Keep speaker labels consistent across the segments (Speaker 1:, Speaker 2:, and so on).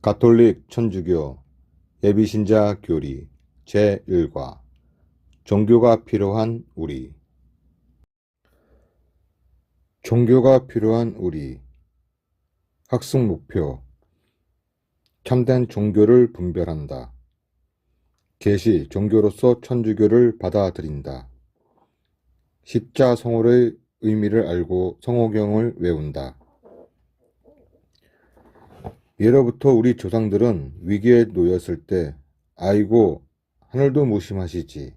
Speaker 1: 가톨릭 천주교 예비신자 교리 제1과 종교가 필요한 우리 종교가 필요한 우리 학습 목표 참된 종교를 분별한다. 계시 종교로서 천주교를 받아들인다. 십자 성호의 의미를 알고 성호경을 외운다. 예로부터 우리 조상들은 위기에 놓였을 때 아이고 하늘도 무심하시지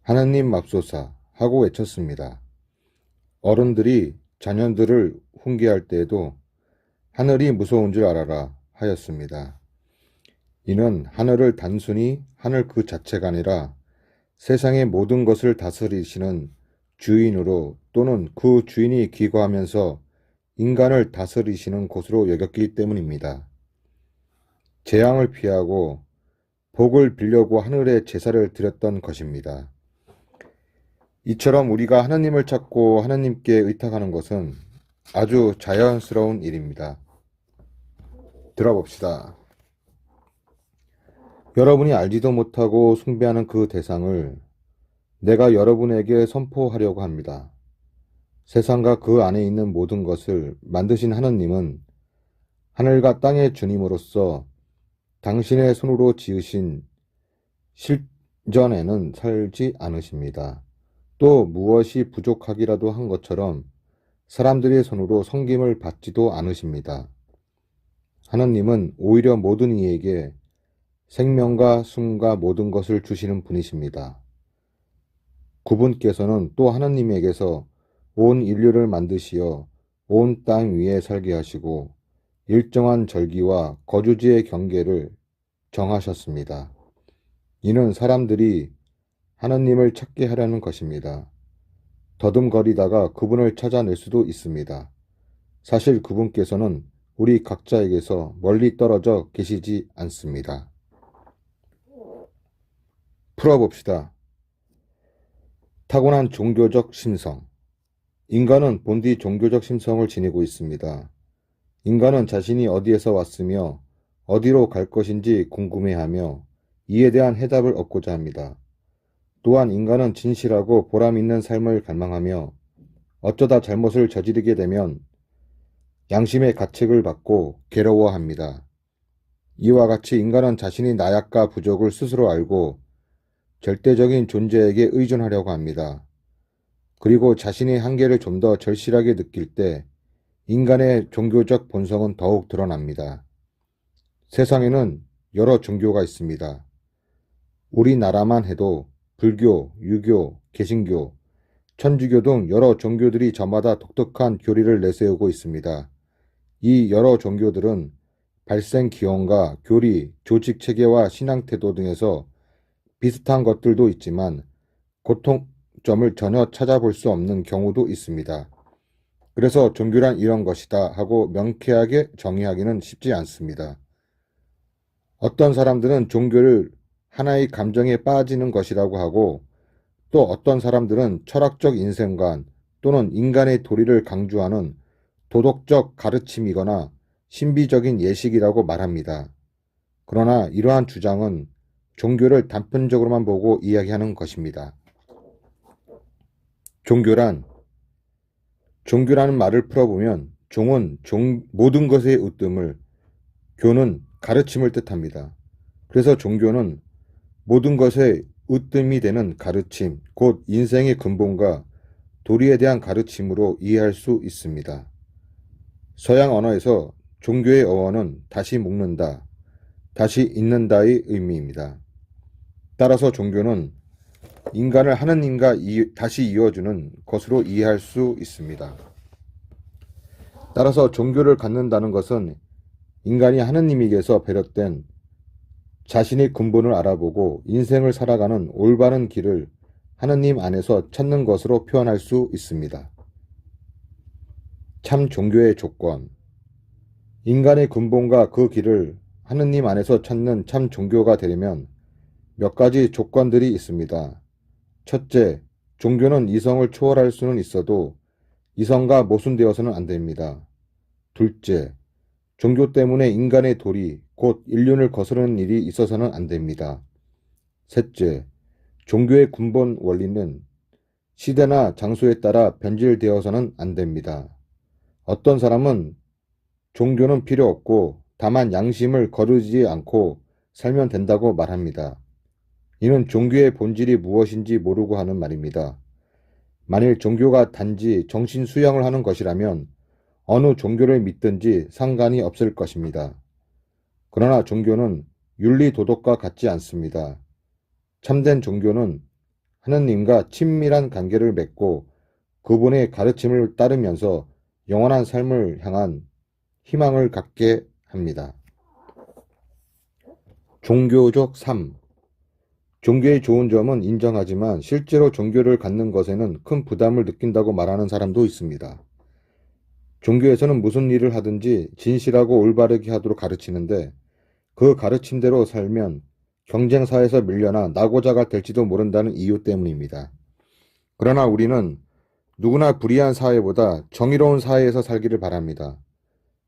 Speaker 1: 하나님 맙소사 하고 외쳤습니다. 어른들이 자녀들을 훈계할 때에도 하늘이 무서운 줄 알아라 하였습니다. 이는 하늘을 단순히 하늘 그 자체가 아니라 세상의 모든 것을 다스리시는 주인으로 또는 그 주인이 기거하면서 인간을 다스리시는 곳으로 여겼기 때문입니다. 재앙을 피하고 복을 빌려고 하늘에 제사를 드렸던 것입니다. 이처럼 우리가 하나님을 찾고 하나님께 의탁하는 것은 아주 자연스러운 일입니다. 들어봅시다. 여러분이 알지도 못하고 숭배하는 그 대상을 내가 여러분에게 선포하려고 합니다. 세상과 그 안에 있는 모든 것을 만드신 하느님은 하늘과 땅의 주님으로서 당신의 손으로 지으신 실전에는 살지 않으십니다. 또 무엇이 부족하기라도 한 것처럼 사람들의 손으로 섬김을 받지도 않으십니다. 하느님은 오히려 모든 이에게 생명과 숨과 모든 것을 주시는 분이십니다. 그분께서는 또 하느님에게서 온 인류를 만드시어 온 땅 위에 살게 하시고 일정한 절기와 거주지의 경계를 정하셨습니다. 이는 사람들이 하나님을 찾게 하려는 것입니다. 더듬거리다가 그분을 찾아낼 수도 있습니다. 사실 그분께서는 우리 각자에게서 멀리 떨어져 계시지 않습니다. 풀어봅시다. 타고난 종교적 심성. 인간은 본디 종교적 심성을 지니고 있습니다. 인간은 자신이 어디에서 왔으며 어디로 갈 것인지 궁금해하며 이에 대한 해답을 얻고자 합니다. 또한 인간은 진실하고 보람 있는 삶을 갈망하며 어쩌다 잘못을 저지르게 되면 양심의 가책을 받고 괴로워합니다. 이와 같이 인간은 자신의 나약과 부족을 스스로 알고 절대적인 존재에게 의존하려고 합니다. 그리고 자신의 한계를 좀 더 절실하게 느낄 때 인간의 종교적 본성은 더욱 드러납니다. 세상에는 여러 종교가 있습니다. 우리나라만 해도 불교, 유교, 개신교, 천주교 등 여러 종교들이 저마다 독특한 교리를 내세우고 있습니다. 이 여러 종교들은 발생 기원과 교리, 조직 체계와 신앙 태도 등에서 비슷한 것들도 있지만 고통 점을 전혀 찾아볼 수 없는 경우도 있습니다. 그래서 종교란 이런 것이다 하고 명쾌하게 정의하기는 쉽지 않습니다. 어떤 사람들은 종교를 하나의 감정에 빠지는 것이라고 하고 또 어떤 사람들은 철학적 인생관 또는 인간의 도리를 강조하는 도덕적 가르침이거나 신비적인 예식이라고 말합니다. 그러나 이러한 주장은 종교를 단편적으로만 보고 이야기하는 것입니다. 종교란 종교라는 말을 풀어보면 종은 종, 모든 것의 으뜸을 교는 가르침을 뜻합니다. 그래서 종교는 모든 것의 으뜸이 되는 가르침, 곧 인생의 근본과 도리에 대한 가르침으로 이해할 수 있습니다. 서양 언어에서 종교의 어원은 다시 묶는다, 다시 잊는다의 의미입니다. 따라서 종교는 인간을 하느님과 다시 이어주는 것으로 이해할 수 있습니다. 따라서 종교를 갖는다는 것은 인간이 하느님에게서 배렸된 자신의 근본을 알아보고 인생을 살아가는 올바른 길을 하느님 안에서 찾는 것으로 표현할 수 있습니다. 참 종교의 조건. 인간의 근본과 그 길을 하느님 안에서 찾는 참 종교가 되려면 몇 가지 조건들이 있습니다. 첫째, 종교는 이성을 초월할 수는 있어도 이성과 모순되어서는 안 됩니다. 둘째, 종교 때문에 인간의 도리, 곧 인륜을 거스르는 일이 있어서는 안 됩니다. 셋째, 종교의 근본 원리는 시대나 장소에 따라 변질되어서는 안 됩니다. 어떤 사람은 종교는 필요 없고 다만 양심을 거르지 않고 살면 된다고 말합니다. 이는 종교의 본질이 무엇인지 모르고 하는 말입니다. 만일 종교가 단지 정신 수양을 하는 것이라면 어느 종교를 믿든지 상관이 없을 것입니다. 그러나 종교는 윤리 도덕과 같지 않습니다. 참된 종교는 하느님과 친밀한 관계를 맺고 그분의 가르침을 따르면서 영원한 삶을 향한 희망을 갖게 합니다. 종교적 삶. 종교의 좋은 점은 인정하지만 실제로 종교를 갖는 것에는 큰 부담을 느낀다고 말하는 사람도 있습니다. 종교에서는 무슨 일을 하든지 진실하고 올바르게 하도록 가르치는데 그 가르침대로 살면 경쟁사에서 밀려나 낙오자가 될지도 모른다는 이유 때문입니다. 그러나 우리는 누구나 불의한 사회보다 정의로운 사회에서 살기를 바랍니다.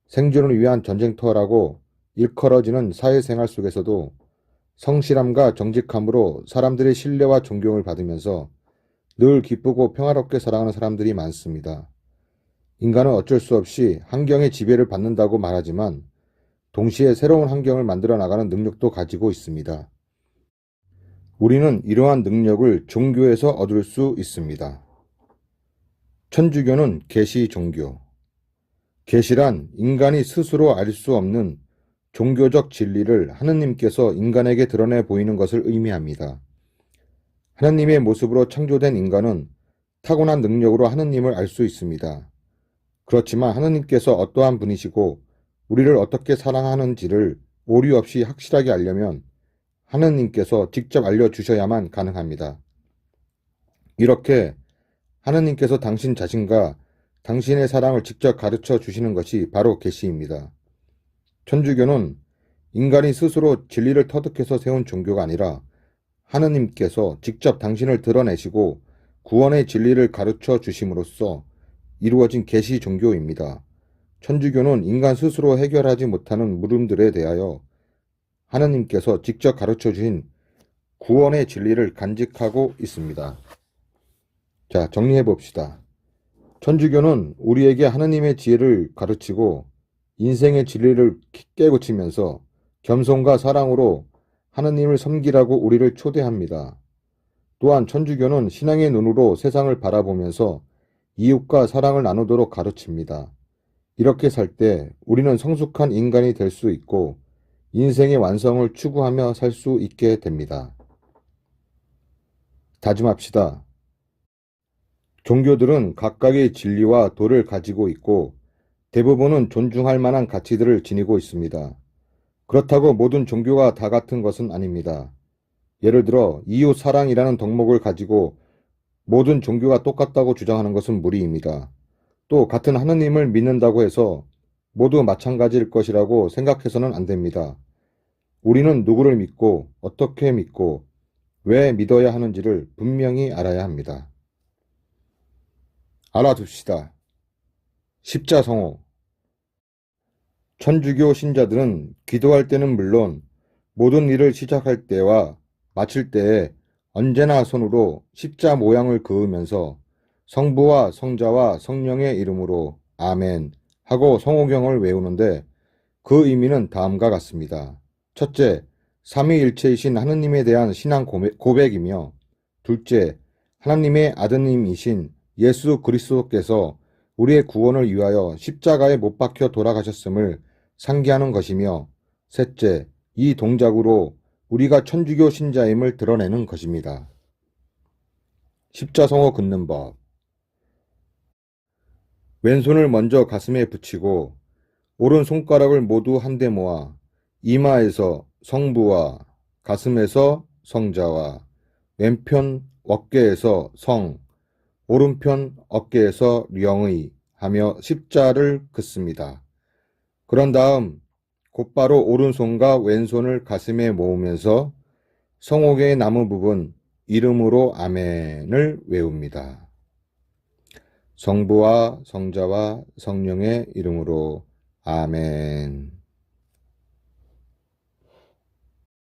Speaker 1: 생존을 위한 전쟁터라고 일컬어지는 사회생활 속에서도 성실함과 정직함으로 사람들의 신뢰와 존경을 받으면서 늘 기쁘고 평화롭게 살아가는 사람들이 많습니다. 인간은 어쩔 수 없이 환경의 지배를 받는다고 말하지만 동시에 새로운 환경을 만들어 나가는 능력도 가지고 있습니다. 우리는 이러한 능력을 종교에서 얻을 수 있습니다. 천주교는 계시 종교. 계시란 인간이 스스로 알 수 없는 종교적 진리를 하느님께서 인간에게 드러내 보이는 것을 의미합니다. 하느님의 모습으로 창조된 인간은 타고난 능력으로 하느님을 알 수 있습니다. 그렇지만 하느님께서 어떠한 분이시고 우리를 어떻게 사랑하는지를 오류 없이 확실하게 알려면 하느님께서 직접 알려주셔야만 가능합니다. 이렇게 하느님께서 당신 자신과 당신의 사랑을 직접 가르쳐 주시는 것이 바로 계시입니다. 천주교는 인간이 스스로 진리를 터득해서 세운 종교가 아니라 하느님께서 직접 당신을 드러내시고 구원의 진리를 가르쳐 주심으로써 이루어진 계시 종교입니다. 천주교는 인간 스스로 해결하지 못하는 물음들에 대하여 하느님께서 직접 가르쳐 주신 구원의 진리를 간직하고 있습니다. 자, 정리해 봅시다. 천주교는 우리에게 하느님의 지혜를 가르치고 인생의 진리를 깨고치면서 겸손과 사랑으로 하느님을 섬기라고 우리를 초대합니다. 또한 천주교는 신앙의 눈으로 세상을 바라보면서 이웃과 사랑을 나누도록 가르칩니다. 이렇게 살 때 우리는 성숙한 인간이 될 수 있고 인생의 완성을 추구하며 살 수 있게 됩니다. 다짐합시다. 종교들은 각각의 진리와 도를 가지고 있고 대부분은 존중할 만한 가치들을 지니고 있습니다. 그렇다고 모든 종교가 다 같은 것은 아닙니다. 예를 들어 이웃 사랑이라는 덕목을 가지고 모든 종교가 똑같다고 주장하는 것은 무리입니다. 또 같은 하느님을 믿는다고 해서 모두 마찬가지일 것이라고 생각해서는 안 됩니다. 우리는 누구를 믿고 어떻게 믿고 왜 믿어야 하는지를 분명히 알아야 합니다. 알아둡시다. 십자성호 천주교 신자들은 기도할 때는 물론 모든 일을 시작할 때와 마칠 때에 언제나 손으로 십자 모양을 그으면서 성부와 성자와 성령의 이름으로 아멘 하고 성호경을 외우는데 그 의미는 다음과 같습니다. 첫째, 삼위일체이신 하느님에 대한 신앙 고백이며 둘째, 하나님의 아드님이신 예수 그리스도께서 우리의 구원을 위하여 십자가에 못 박혀 돌아가셨음을 상기하는 것이며 셋째, 이 동작으로 우리가 천주교 신자임을 드러내는 것입니다. 십자성어 긋는 법 왼손을 먼저 가슴에 붙이고 오른 손가락을 모두 한데 모아 이마에서 성부와 가슴에서 성자와 왼편 어깨에서 성, 오른편 어깨에서 령의 하며 십자를 긋습니다. 그런 다음 곧바로 오른손과 왼손을 가슴에 모으면서 성옥의 나무 부분 이름으로 아멘을 외웁니다. 성부와 성자와 성령의 이름으로 아멘.